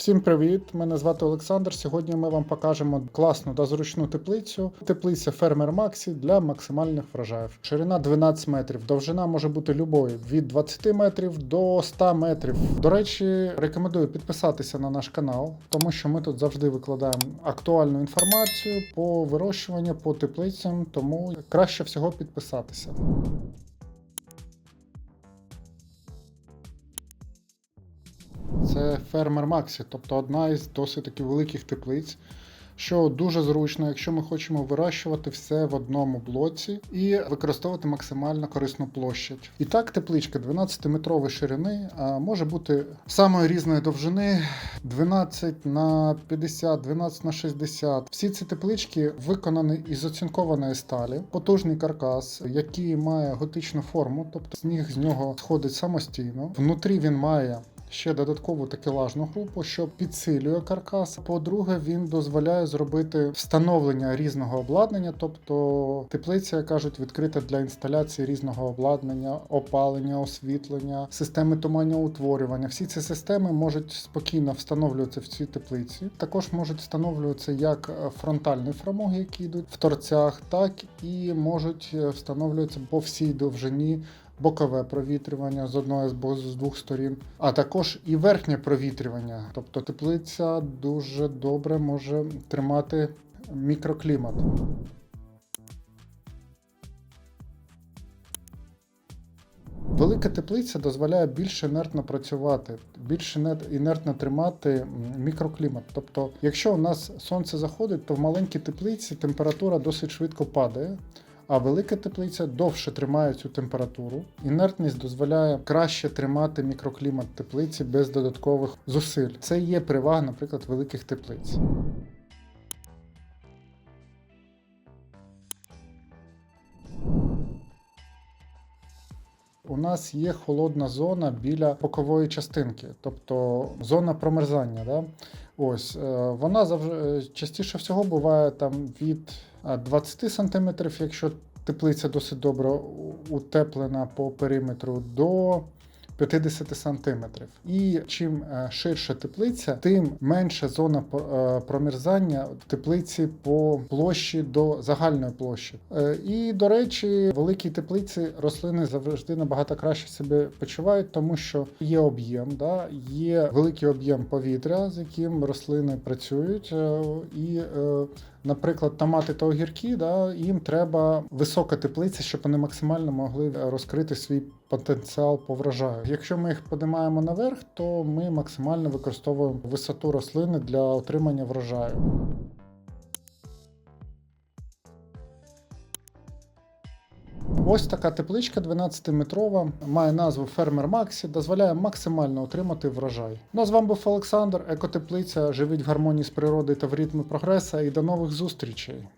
Всім привіт! Мене звати Олександр. Сьогодні ми вам покажемо класну та зручну теплицю. Теплиця фермер Максі для максимальних врожаїв. Ширина 12 метрів, довжина може бути любою від 20 метрів до 100 метрів. До речі, рекомендую підписатися на наш канал, тому що ми тут завжди викладаємо актуальну інформацію по вирощуванню, по теплицям, тому краще всього підписатися. Це фермер Максі, тобто одна із досить таки великих теплиць, що дуже зручно, якщо ми хочемо вирощувати все в одному блоці і використовувати максимально корисну площадь. І так, тепличка 12-метрової ширини може бути самої різної довжини 12 на 50, 12 на 60. Всі ці теплички виконані із оцінкованої сталі, потужний каркас, який має готичну форму, тобто сніг з нього сходить самостійно. Внутрі він має ще додаткову такелажну групу, що підсилює каркас. По-друге, він дозволяє зробити встановлення різного обладнання, тобто теплиця, як кажуть, відкрита для інсталяції різного обладнання, опалення, освітлення, системи туманноутворювання. Всі ці системи можуть спокійно встановлюватися в цій теплиці. Також можуть встановлюватися як фронтальні фрамуги, які йдуть в торцях, так і можуть встановлюватися по всій довжині бокове провітрювання з одної з двох сторін, а також і верхнє провітрювання. Тобто теплиця дуже добре може тримати мікроклімат. Велика теплиця дозволяє більш інертно працювати, більш інертно тримати мікроклімат. Тобто, якщо у нас сонце заходить, то в маленькій теплиці температура досить швидко падає. А велика теплиця довше тримає цю температуру. Інертність дозволяє краще тримати мікроклімат теплиці без додаткових зусиль. Це є перевага, наприклад, великих теплиць. У нас є холодна зона біля бокової частинки, тобто зона промерзання. Да? Ось е, вона завжди е, частіше всього буває там від е, 20 см, якщо теплиця досить добре утеплена по периметру, до 50 см. І чим е, ширша теплиця, тим менша зона е, промерзання теплиці по площі до загальної площі. Е, І, до речі, в великій теплиці рослини завжди набагато краще себе почувають, тому що є об'єм, да? є великий об'єм повітря, з яким рослини працюють. І, наприклад, томати та огірки, да, їм треба висока теплиця, щоб вони максимально могли розкрити свій потенціал по врожаю. Якщо ми їх подимаємо наверх, то ми максимально використовуємо висоту рослини для отримання врожаю. Ось така тепличка 12-метрова, має назву Фермер Максі, дозволяє максимально отримати врожай. Ну а з вами був Олександр, екотеплиця. Живіть в гармонії з природою та в ритмі прогресу і до нових зустрічей.